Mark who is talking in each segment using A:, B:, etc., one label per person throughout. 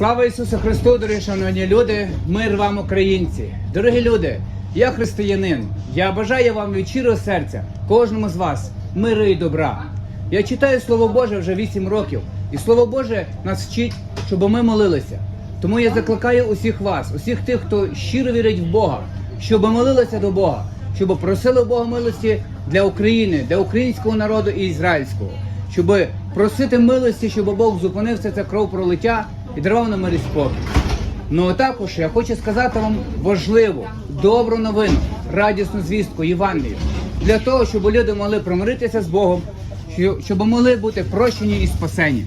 A: Слава Ісусу Христу, дорогі шановні люди, мир вам, українці. Дорогі люди, я християнин. Я бажаю вам від щирого серця, кожному з вас, миру і добра. Я читаю Слово Боже вже 8 років, і Слово Боже нас вчить, щоб ми молилися. Тому я закликаю усіх вас, усіх тих, хто щиро вірить в Бога, щоб молилися до Бога, щоб просили Бога милості для України, для українського народу і ізраїльського, щоб просити милості, щоб Бог зупинив це, це кров пролиття і дарував нам мир спокій. Ну а також я хочу сказати вам важливу, добру новину, радісну звістку Євангелію, для того, щоб люди могли примиритися з Богом, щоб могли бути прощені і спасені.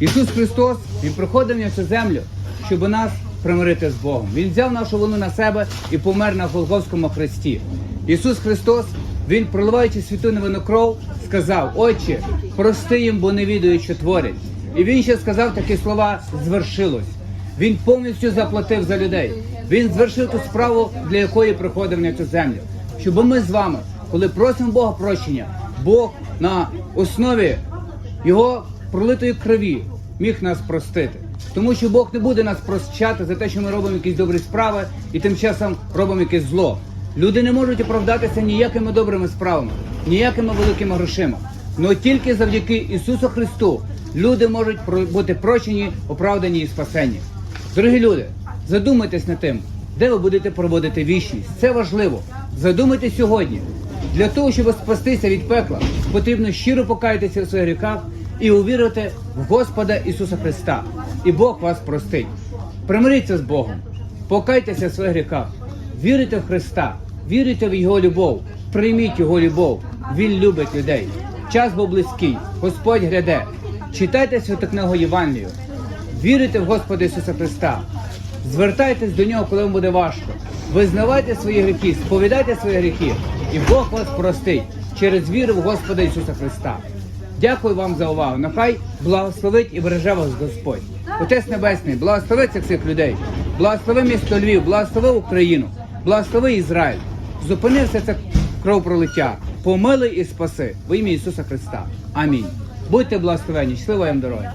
A: Ісус Христос Він приходив на цю землю, щоб нас примирити з Богом. Він взяв нашу вину на себе і помер на Голгофському хресті. Ісус Христос, Він, проливаючи святу невинну кров, сказав: Отче, прости їм, бо не відають, що творять. І він ще сказав такі слова: звершилось. Він повністю заплатив за людей. Він звершив ту справу, для якої приходив на цю землю. Щоб ми з вами, коли просимо Бога прощення, Бог на основі його пролитої крові міг нас простити. Тому що Бог не буде нас прощати за те, що ми робимо якісь добрі справи і тим часом робимо якесь зло. Люди не можуть оправдатися ніякими добрими справами, ніякими великими грошима. Но тільки завдяки Ісусу Христу люди можуть бути прощені, оправдані і спасені. Дорогі люди, задумайтесь над тим, де ви будете проводити вічність. Це важливо. Задумайтесь сьогодні. Для того, щоб спастися від пекла, потрібно щиро покаятися у своїх гріхах і увірити в Господа Ісуса Христа. І Бог вас простить. Примиріться з Богом, покайтеся в своїх гріхах, вірите в Христа, вірите в Його любов, прийміть Його любов. Він любить людей. Час був близький, Господь гряде. Читайте святу книгу Євангелію, вірите в Господа Ісуса Христа. Звертайтесь до нього, коли вам буде важко. Визнавайте свої гріхи, сповідайте свої гріхи, і Бог вас простить через віру в Господа Ісуса Христа. Дякую вам за увагу. Нехай благословить і береже вас Господь. Отець Небесний, благослови цих всіх людей, благослови місто Львів, благослови Україну, благослови Ізраїль. Зупини все це кровопролиття, помилуй і спаси в ім'я Ісуса Христа. Амінь. Будьте благословені, щасливої вам дороги.